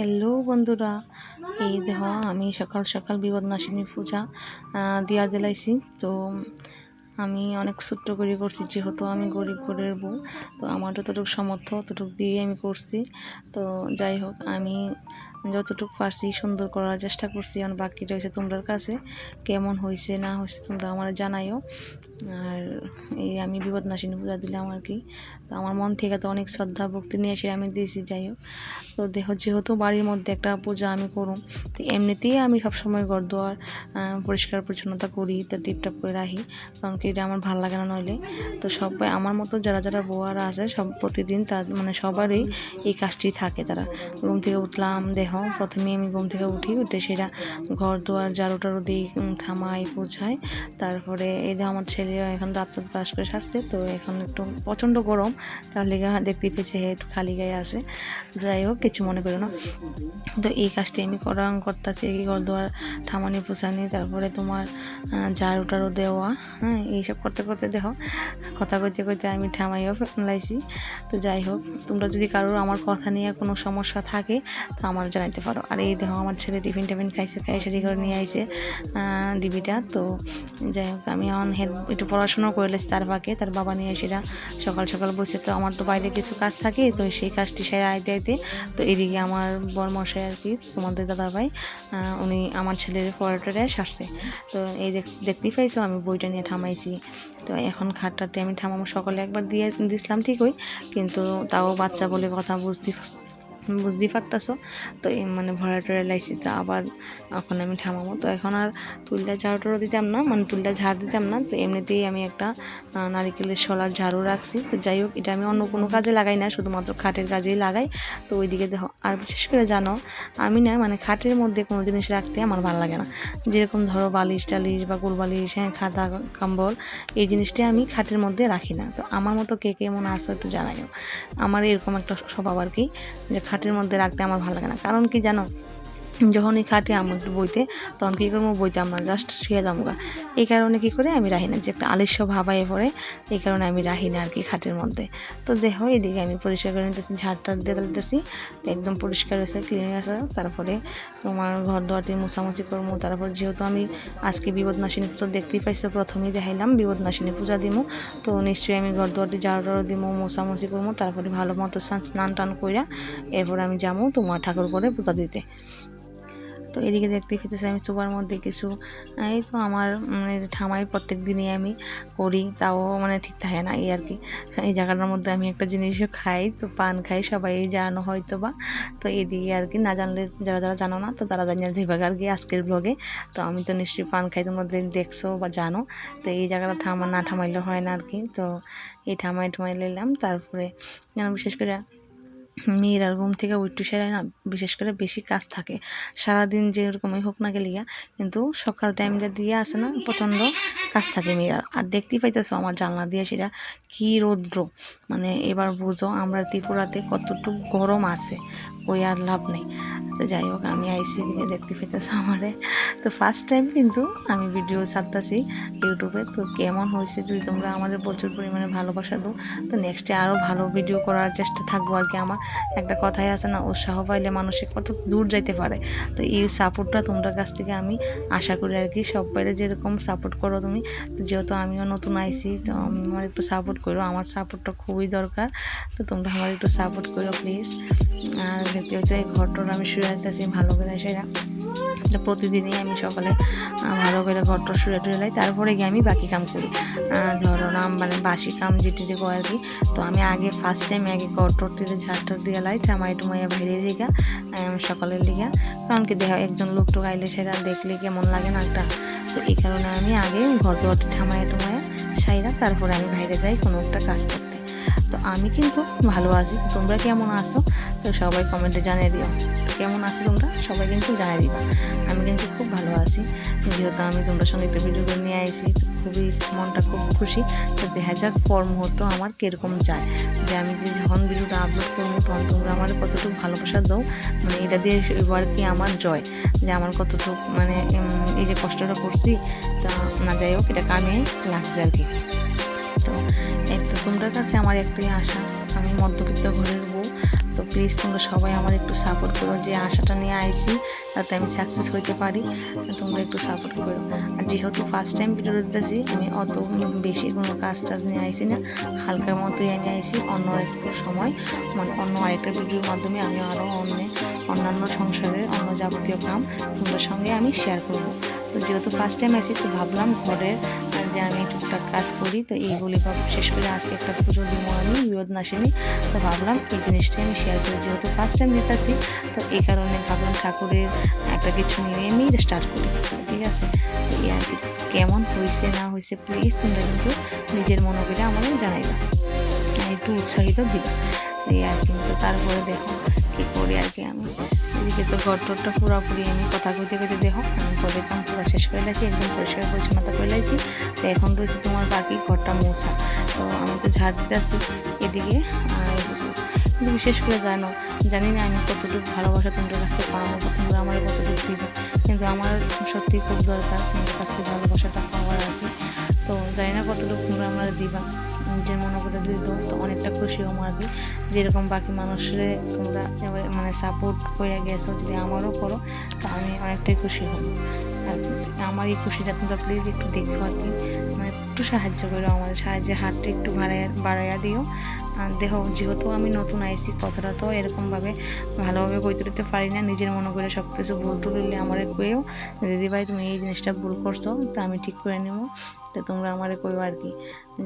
Hello বন্ধুরা, এই দেহ আমি সকাল সকাল বিপদনাশিনী পূজা দিয়া দিলাইছি তো আমি অনেক ছোট্ট করে করছি, যেহেতু আমি গরিব ঘরের বউ, তো আমার যতটুকু সামর্থ্য ততটুকু দিয়ে আমি করছি। তো যাই হোক, আমি যতটুকু পারছি সুন্দর করার চেষ্টা করছি আর বাকি রয়েছে তোমরার কাছে, কেমন হয়েছে, না হয়েছে তোমরা আমার জানাইও। আর এই আমি বিপদনাশিনী পূজা দিলাম আর কি। তো আমার মন থেকে তো অনেক শ্রদ্ধা, ভক্তি নিয়ে এসে আমি দিয়েছি, যাই হোক। তো দেখো, যেহেতু বাড়ির মধ্যে একটা পূজা আমি করুম, তো এমনিতেই আমি সবসময় ঘর দোয়ার পরিষ্কার পরিচ্ছন্নতা করি, তা টিপটাপ করে রাখি, কারণ কি এটা আমার ভালো লাগে না নইলে। তো সবাই, আমার মতো যারা যারা বউয়ারা আছে, সব প্রতিদিন তার মানে সবারই এই কাজটি থাকে তারা। ঘুম থেকে উঠলাম দেহ প্রথমে আমি ঘুম থেকে উঠি, উঠে সেটা ঘর দুয়ার ঝাড়ু টাড়ু দিই থামাই, পোছাই। তারপরে এই যে আমার ছেলে এখন দাঁত ব্রাশ করে সাজতে তো এখন একটু প্রচণ্ড গরম। তার লেগে দেখতে পেয়েছে হে একটু খালি গায়ে আছে। যাই হোক, কিছু মনে করো না। তো এই কাজটি আমি করা, করতেছি। এই ঘর দুয়ার ঠামানি পোছানি, তারপরে তোমার ঝাড়ু টাড়ু দেওয়া হ্যাঁ এইসব করতে করতে দেখো, কথা কইতে কইতে আমি ঠামাইও লাইছি তো যাই হোক, তোমরা যদি কারোর আমার কথা নিয়ে কোনো সমস্যা থাকে, তো আমার জানাইতে পারো। আর এই দেখো, আমার ছেলে টিফিন টিফিন খাইছে খাই সেটি করে নিয়ে আইছে ডিবিটা তো যাই হোক, আমি এখন হেড, একটু পড়াশোনা করে লেছি তার ফাঁকে তার বাবা নিয়ে সেটা সকাল সকাল বসে। তো আমার তো বাইরে কিছু কাজ থাকে, তো সেই কাজটি সেরে আইতে আইতে, তো এদিকে আমার বরমশাই আর কি, তোমাদের দাদা ভাই উনি আমার ছেলের পড়াটারে সারছে। তো এই দেখতেই পাইছো, আমি বইটা নিয়ে থামাইছি। তো এখন খাটটাতে আমি ঠামাবো সকালে একবার দিয়ে দিছিলাম ঠিকই, কিন্তু তাও বাচ্চা বলে কথা বুঝতে বুঝতেই পারতাছো। তো মানে ভরা টরে লাইছি তো আবার এখন আমি ঠামাবো তো এখন আর তুলটা ঝাড়ু টাড়ু দিতাম না মানে তুলটা ঝাড় দিতাম না, তো এমনিতেই আমি একটা নারিকেলের শলার ঝাড়ু রাখছি। তো যাই হোক, এটা আমি অন্য কোনো কাজে লাগাই না, শুধুমাত্র খাটের কাজেই লাগাই। তো ওইদিকে দেখো, আর বিশেষ করে জানো, আমি না মানে খাটের মধ্যে কোনো জিনিস রাখতে আমার ভালো লাগে না। যেরকম ধরো বালিশ টালিশ বা বালিশ হ্যাঁ খাতা, কম্বল, এই জিনিসটা আমি খাটের মধ্যে রাখি না। তো আমার মতো কে কেমন আসো একটু জানাইও। আমার এরকম একটা স্বভাব আর কি, যে খাটের মধ্যে রাখতে আমার ভালো লাগে না। কারণ কি জানো? যখন এই খাটে আমি একটু বইতে, তখন কী করব? বইতে আমরা জাস্ট শুয়ে যাব গা। এই কারণে কী করে আমি রাখি না, যে একটা আলিস্য ভাবায় পড়ে, এই কারণে আমি রাখি না আর কি খাটের মধ্যে। তো দেখো, এদিকে আমি পরিষ্কার করে নিতেছি, ঝাড় টাড় দিয়ে দিতেছি একদম পরিষ্কার হয়েছে ক্লিন আছে তারপরে তোমার ঘর দোয়াটি মোছামুছি করব। তারপর যেহেতু আমি আজকে বিপদনাশিনী পুজো দেখতেই পাইছো, প্রথমেই দেখাইলাম, বিপদনাশিনী পূজা দিমু। তো নিশ্চয়ই আমি ঘর দোয়াটি ঝাড়ু টাড়ু দিমু, মোছামুছি করব। তারপরে ভালো মতো স্নান- স্নান টান কইরা এরপর আমি যাব তোমার ঠাকুর করে পূজা দিতে। তো এদিকে দেখতে পেতেছি আমি সুপার মধ্যে কিছু এই তো আমার মানে ঠামাই প্রত্যেক দিনই আমি করি, তাও মানে ঠিক থাকে না এই আর কি। এই জায়গাটার মধ্যে আমি একটা জিনিসও খাই, তো পান খাই, সবাই জানো হয়তো বা তো এদিকে আর কি, না জানলে যারা যারা জানো না, তো তারা জানিয়ে দেবে আর কি আজকের ব্লগে তো আমি তো নিশ্চয়ই পান খাই, তোমরা দেখ- দেখছ বা জানো, তো এই জায়গাটা ঠামা, না ঠামাইলে হয় না আর কি। তো এই ঠামাই ঠামাই নিলাম তারপরে বিশেষ করে মেয়েরা ঘুম থেকে উঠতে সেরে না, বিশেষ করে বেশি কাজ থাকে। সারাদিন যেরকমই হোক না গেলিয়া কিন্তু সকাল টাইমটা দিয়ে আসে না, প্রচণ্ড কাজ থাকে মেয়েরা। আর দেখতেই পাইতেছো আমার জানলা দিয়ে সেটা কী রৌদ্র। মানে এবার বুঝো আমরা ত্রিপুরাতে কতটুকু গরম আছে ওই আর লাভ নেই। তো যাই হোক, আমি আইসি দিকে দেখতে পেতেছো আমারে। তো ফার্স্ট টাইম কিন্তু আমি ভিডিও ছাড়তেছি ইউটিউবে। তো কেমন হয়েছে যদি তোমরা আমাদের প্রচুর পরিমাণে ভালোবাসা দাও, তো নেক্সটে আরও ভালো ভিডিও করার চেষ্টা থাকব আর কি আমার। একটা কথাই আছে না, উৎসাহ পাইলে মানুষে কত দূর যাইতে পারে। তো এই সাপোর্টটা তোমরা কাছ থেকে আমি আশা করি আর কি সব বাইরে যেরকম সাপোর্ট করো তুমি যেহেতু আমিও নতুন আইসি তো আমার একটু সাপোর্ট করো, আমার সাপোর্টটা খুবই দরকার। তো তোমরা আমার একটু সাপোর্ট করো প্লিজ আর দেখতে হচ্ছে ঘরটা আমি শুয়ে আসতেছি ভালো করে সেরা প্রতিদিনই আমি সকালে ভালো করে ঘরটা শুয়ে টুয়ে লাই, তারপরে গিয়ে আমি বাকি কাম করি। ধরো না মানে বাসি কাম যেটি করে আর কি, তো আমি আগে ফার্স্ট টাইম আগে ঘরটোর টিরে ঝাড়টার দিয়ে লাই টামাই টুমাইয়া ভেড়ে দিঘা সকালের লিগা কারণ কি দেখা একজন লোক টোক আইলে সেটা দেখলে কেমন লাগে না একটা। তো এই কারণে আমি আগে ঘর দোয়ারটি ঠামাইয়া টুমাইয়া সাইরা, তারপরে আমি বাইরে যাই কোনো একটা কাজ করতে। তো আমি কিন্তু ভালো আছি, তোমরা কেমন আছো? তো সবাই কমেন্টে জানিয়ে দিও। কেমন আছো তোমরা? সবাই কিন্তু জানিয়ে দিবা। আমি কিন্তু খুব ভালো আছি। যেহেতু আমি তোমরা সঙ্গে একটা ভিডিও করে নিয়ে আইছি খুবই মনটা খুব খুশি। তো দেখা যাক পর মুহূর্ত আমার কীরকম যায়। যে আমি যে যখন ভিডিওটা আপলোড করব, তখন তোমরা আমার কতটুকু ভালোবাসা দাও মানে এটা দিয়ে এবার কি আমার জয়? যে আমার কতটুকু মানে এই যে কষ্টটা করছি, তা না যাই হোক, এটা কামে লাগছে আর কি। তো তোমরা কাছে আমার একটাই আশা। আমি মধ্যবিত্ত ঘরের তো প্লিজ তোমরা সবাই আমার একটু সাপোর্ট করো, যে আশাটা নিয়ে আইছি যাতে আমি সাকসেস হইতে পারি, তোমরা একটু সাপোর্ট করো। আর যেহেতু ফার্স্ট টাইম ভিডিও দিতেছি, আমি অত বেশি কোনো কাজ টাজ নিয়ে আইছি না হালকার মতোই আমি আইছি অন্য একটু সময় মানে অন্য আরেকটা ভিডিওর মাধ্যমে আমি আরও অন্য, অন্যান্য সংসারের অন্য যাবতীয় কাম তোমাদের সঙ্গে আমি শেয়ার করব। তো যেহেতু ফার্স্ট টাইম আইছি, তো ভাবলাম ঘরের যে আমি টুকটাক কাজ করি, তো এইগুলি ভাব শেষ করে আজকে একটা পুজো দিব আমি বিপদ নাসিনী তো ভাবলাম এই জিনিসটাই আমি শেয়ার করি, যেহেতু ফার্স্ট টাইম দিতেছি তো এই কারণে ভাবলাম ঠাকুরের একটা কিছু নিয়ে আমি স্টার্ট করি। ঠিক আছে? কেমন হয়েছে না হয়েছে প্লিজ তোমরা কিন্তু নিজের মনে করে আমাদের জানাইবা। একটু উৎসাহিত দিবা। এই আর কি তারপরে দেখো কি করি আর কি আমি। এদিকে তো ঘর টরটা পুরোপুরি আমি কথা কইতে কইতে দেখো, আমি ঘরের কাম পুরো শেষ করে লাইছি একদম পরিষ্কার পরিচ্ছন্নতা করে লাইছি তো এখন রয়েছে তোমার বাকি ঘরটা মোছা। তো আমি তো ঝাড় দিতে আসি এদিকে কিন্তু বিশেষ করে জানো, জানি না আমি কতটুকু ভালোবাসা তোমাদের কাছ থেকে পাবো বা তোমরা আমার কতটুকু দিবে। কিন্তু আমার সত্যি খুব দরকার তোমাদের কাছ থেকে ভালোবাসাটা পাওয়ার আর কি। তো জানি না কতটুকু তোমরা আমার দিবা। নিজের মনে করে দৌড় তো অনেকটা খুশিও মারবে। যেরকম বাকি মানুষের তোমরা মানে সাপোর্ট করে গেছো, যদি আমারও করো, তো আমি অনেকটাই খুশি হব। আর আমার এই খুশিটা তোমরা প্লিজ একটু দেখব আর কি। মানে একটু সাহায্য করো, আমাদের সাহায্যে হাতটা একটু বাড়াইয়া বাড়াইয়া দিও। আর দেখো, যেহেতু আমি নতুন আইসি কথাটা তো এরকমভাবে ভালোভাবে কইতে তুলতে পারি না, নিজের মনে করে সব কিছু ভুল হইলে আমার কয়েও দিদি ভাই, তুমি এই জিনিসটা ভুল করছ, তো আমি ঠিক করে নেব, তো তোমরা আমার কইও আর কি,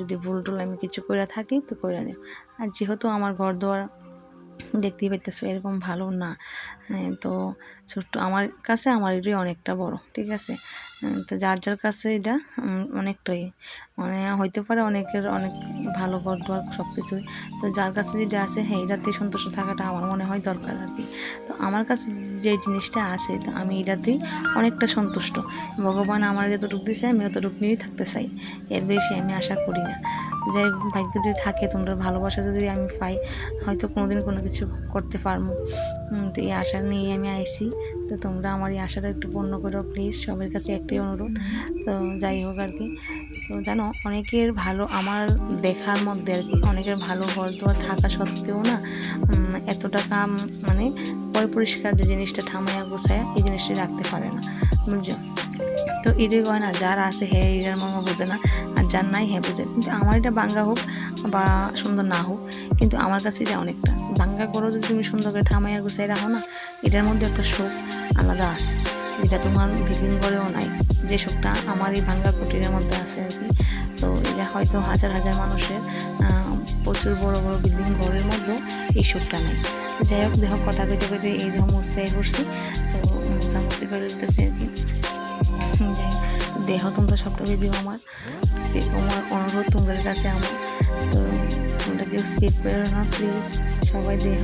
যদি ভুল টুল আমি কিছু করে থাকি, তো করে নিও। আর যেহেতু আমার ঘর দোয়ার দেখতেই পাইতেছো এরকম ভালো না। হ্যাঁ, তো ছোট্ট আমার কাছে আমার এটাই অনেকটা বড় ঠিক আছে? তো যার যার কাছে এটা অনেকটাই। মানে হইতে পারে অনেকের অনেক ভালো ঘর সব কিছুই তো যার কাছে যেটা আছে হ্যাঁ এটাতেই সন্তুষ্ট থাকাটা আমার মনে হয় দরকার আর কি। তো আমার কাছে যে জিনিসটা আছে তো আমি এটাতেই অনেকটা সন্তুষ্ট। ভগবান আমার যতটুকু দিয়েছে আমি অতটুকু নিয়েই থাকতে চাই। এর বেশি আমি আশা করি না। হোক, ভাগ্য যদি থাকে তোমরা ভালোবাসা যদি আমি পাই হয়তো কোনোদিন কোনো কিছু করতে পারব। তো এই আশা নিয়ে আমি আইছি তো তোমরা আমার এই আশাটা একটু পূর্ণ করো প্লিজ সবার কাছে একটাই অনুরোধ। তো যাই হোক আর কি। তো জানো অনেকের ভালো আমার দেখার মধ্যে আর কি অনেকের ভালো ঘর দোয়ার থাকা সত্ত্বেও না উম, এত টাকা মানে পরিষ্কার যে জিনিসটা ঠামাইয়া গোছায়া এই জিনিসটা রাখতে পারে না। বুঝছ? তো এটাই হয় না, যার আছে হ্যাঁ এটার মামা বোঝে না, আর যার নাই হ্যাঁ বোঝে। কিন্তু আমার এটা বাঙ্গা হোক বা সুন্দর না হোক, কিন্তু আমার কাছে এটা অনেকটা। বাঙ্গা করো যদি তুমি সুন্দর করে ঠামাইয়া গুছাই রাখো না, এটার মধ্যে একটা শোক আলাদা আছে। যেটা তোমার বিল্ডিং করেও নাই। যে শোকটা আমার এই ভাঙ্গা কুটিরের মধ্যে আছে আর কি। তো এটা হয়তো হাজার হাজার মানুষের প্রচুর বড় বড় বিল্ডিং ঘরের মধ্যেও এই শোকটা নেই। যাই হোক, দেখো কথা কইতে কইতে এই দেখো মুছতে করছি। তো মোছামুছি করে দিতেছি আর কি। দেহ তোমরা সবটা ভিডিও আমার। এ আমার অনুরোধ তোমাদের কাছে আমার তো তোমরা কেউ স্কিপ করো না প্লিজ সবাই দেহ।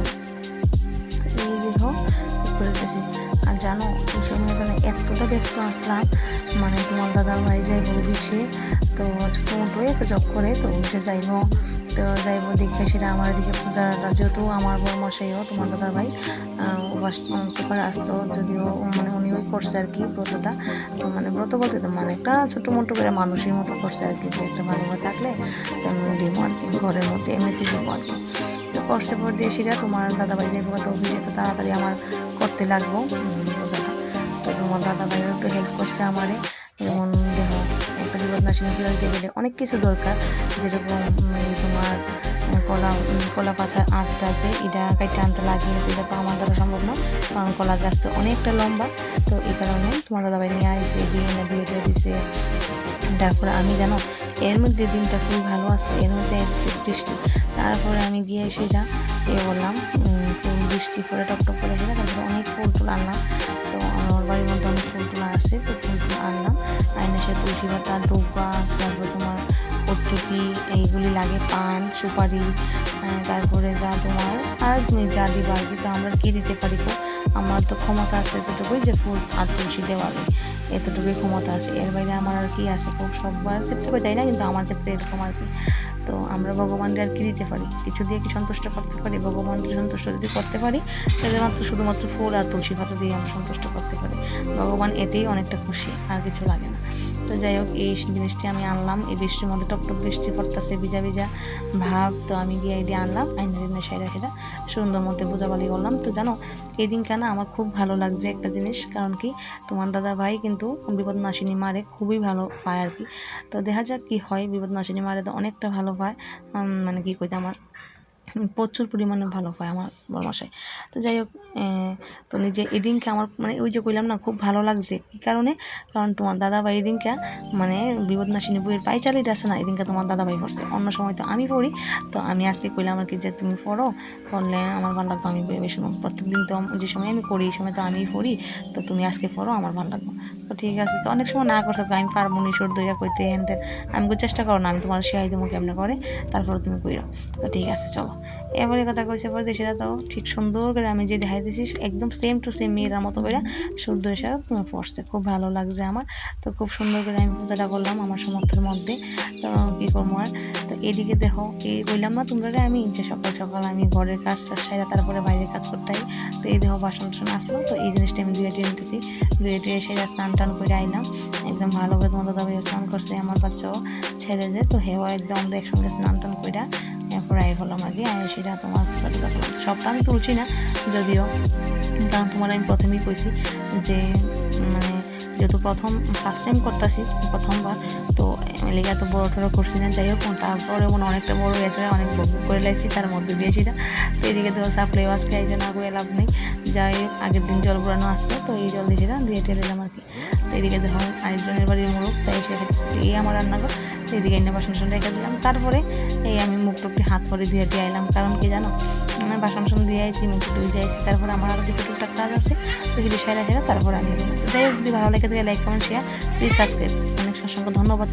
এই দেহ করেতেছি আর জানো, এই সময় জানো এতটা ব্যস্ত আসলাম মানে তোমার দাদা ভাই যাই যাইব অফিসে, তো মোটো একটা জব করে, তো সে যাইব। তো যাইব দেখে সেটা আমার দিকে পূজাটা যেহেতু আমার বড় মশাইও, তোমার দাদা ভাই বাস করে আসতো, যদিও মানে উনিও করছে আর কি ব্রতটা। তো মানে ব্রত বলতে তো মানে একটা ছোটো মোটো করে মানুষের মতো করছে আর কি একটা ভালোভাবে থাকলে দিব আর কি, ঘরের মধ্যে এমনিতে দিব আর কি। করছে পর দিয়ে সেটা তোমার দাদাভাই যাইব তো অফিসে তো তাড়াতাড়ি আমার করতে লাগবো। পূজাটা তো তোমার দাদাভাইও একটু হেল্প করছে আমারে। যেমন একটা বিপদনাশিনী পুজো দিতে গেলে অনেক কিছু দরকার, যেরকম তোমার কলা কলা পাতা আটটা আছে, এটা কাইটে আনতে লাগে এটা তো আমার দ্বারা সম্ভব না, কারণ কলা গাছ তো অনেকটা লম্বা। তো এই কারণে তোমার দাদাভাই নিয়ে আসছে দিয়ে এনে দিয়ে দিছে। তারপরে আমি জানো, এর মধ্যে দিনটা খুবই ভালো আসতো, এর মধ্যে বৃষ্টি। তারপরে আমি গিয়ে সেটা এ বললাম বৃষ্টি করে টকটক করে গেলে, তারপরে অনেক ফুল টুল আনলাম। তো আমার বাড়ির মধ্যে অনেক ফুল টুল আছে, তো ফুল টুল আনলাম। আইনে সে তুলসী পাতা দুব্বা তারপরে তোমার পট্টুকি এইগুলি লাগে, পান, সুপারি তারপরে যা তোমার আর যা দিবা আর কি, তো আমরা কি দিতে পারি আমার তো ক্ষমতা আছে এতটুকুই যে ফুল আর তুলসী দেওয়ালে এতটুকুই ক্ষমতা আছে। এর বাইরে আমার আর কি আছে খুব সবার ক্ষেত্রে যাই না? কিন্তু আমার ক্ষেত্রে এরকম আর কি। তো আমরা ভগবানকে আর কি দিতে পারি? কিছু দিয়ে কি সন্তুষ্ট করতে পারি? ভগবানকে সন্তুষ্ট যদি করতে পারি, তাহলে মাত্র শুধুমাত্র ফুল আর তুলসী পাতা দিয়ে আমরা সন্তুষ্ট করতে পারি। ভগবান এতেই অনেকটা খুশি, আর কিছু লাগে না। তো যাই হোক, এই জিনিসটি আমি আনলাম। এই বৃষ্টির মধ্যে টপটপ বৃষ্টি পড়তেছে, ভিজা ভিজা ভাব তো আমি গিয়ে দিয়ে আনলাম আইনের সেরা সেটা সুন্দর মধ্যে পূজাবালি করলাম। তো জানো এই দিন কেন আমার খুব ভালো লাগছে একটা জিনিস, কারণ কি তোমার দাদা ভাই কিন্তু বিপদ নাশিনী মারে, খুবই ভালো পায় আর কি। তো দেখা যাক কি হয় বিপদ নাশিনী মারে তো অনেকটা ভালো পায়। মানে কি কইতে আমার, প্রচুর পরিমাণে ভালো পায় আমার। বড়মশাই তো যাই হোক তো নিজে এদিনকে আমার মানে ওই যে কইলাম না, খুব ভালো লাগছে। কী কারণে, কারণ তোমার দাদা ভাই এদিনকে মানে বিপদনাশিনী বইয়ের পাইচালিটা আছে না, এদিনকে তোমার দাদাভাই পড়ছে। অন্য সময় তো আমি পড়ি, তো আমি আজকে কইলাম আর কি যে তুমি পড়ো, পড়লে আমার ভালো লাগবে আমি বেশি শুনো প্রত্যেক দিন তো যে সময় আমি পড়ি, এই সময় তো আমিই পড়ি, তো তুমি আজকে পড়ো, আমার ভালো লাগবে তো ঠিক আছে, তো অনেক সময় না করছ আমি পারব নি সুর দইয়া কইতে হেন তেন আমি চেষ্টা করো না, আমি তোমার শিখাই দেবো কেমনে করে, তারপরে তুমি কইরো। তো ঠিক আছে, চলো। এবারে কথা কইছে পরে দেশেরা তো ঠিক সুন্দর করে আমি যে দেখাই দিছি একদম সেম টু সেম মেয়েরা মতো করে সুন্দর এসে পড়ছে। খুব ভালো লাগছে আমার। তো খুব সুন্দর করে আমি পূজাটা করলাম আমার সমর্থের মধ্যে। তো কী করব আর? তো এদিকে দেখো এই বললাম না তোমরা আমি যে সকাল সকাল আমি ঘরের কাজ সাইরা তারপরে বাইরের কাজ করতে তো এই দেখো বাসন টাসন আসলো, তো এই জিনিসটা আমি দুয়ে টুয়ে নিতেছি। দুয়ে টুয়ে সেরে স্নান টান করে আইলাম। একদম ভালো করে তোমার দাদা স্নান করছে, আমার বাচ্চাও ছেড়ে দে তো হেওয়া একদম আমরা একসঙ্গে স্নান টান করে এরপর আই হলাম আর কি আর সেটা তোমার সবটা আমি তুলছি না, যদিও। কারণ তোমার আমি প্রথমেই কইছি যে মানে যেহেতু প্রথম ফার্স্ট টাইম করতেছি, প্রথমবার, তো লেগে এত বড় টড়ো করছি না, যাই হোক তারপরে মনে হয় অনেকটা বড় গেছে, অনেক করে লাগছি তার মধ্যে দিয়ে সেটা। তো এদিকে তো সাপ্লাই এই যে না করে লাভ নেই। যাই আগের দিন জল পুরানো আসতো, তো এই জল দিয়ে সেটা দিয়ে টেলে দিলাম আর কি। তো এদিকে দেখো, আরেকজনের বাড়ির মোড়ক, তাই সে খেতেছে এই আমার রান্না কর তো এদিকে এনে বাসন টাসন রেখে দিলাম। তারপরে এই আমি মুখ টুকটি হাত পরে ধুয়ে দিয়ে আইলাম। কারণ কি জানো, আমি বাসন টাসন দিয়ে আইছি, মুখ টুক দিয়ে আইছি, তারপরে আমার আরও কিছু টুকটাক কাজ আছে, তো এগুলি সেরা সেরা তারপরে আমি যাই হোক, যদি ভালো লেগে থাকে like comment share please subscribe অনেক অসংখ্য ধন্যবাদ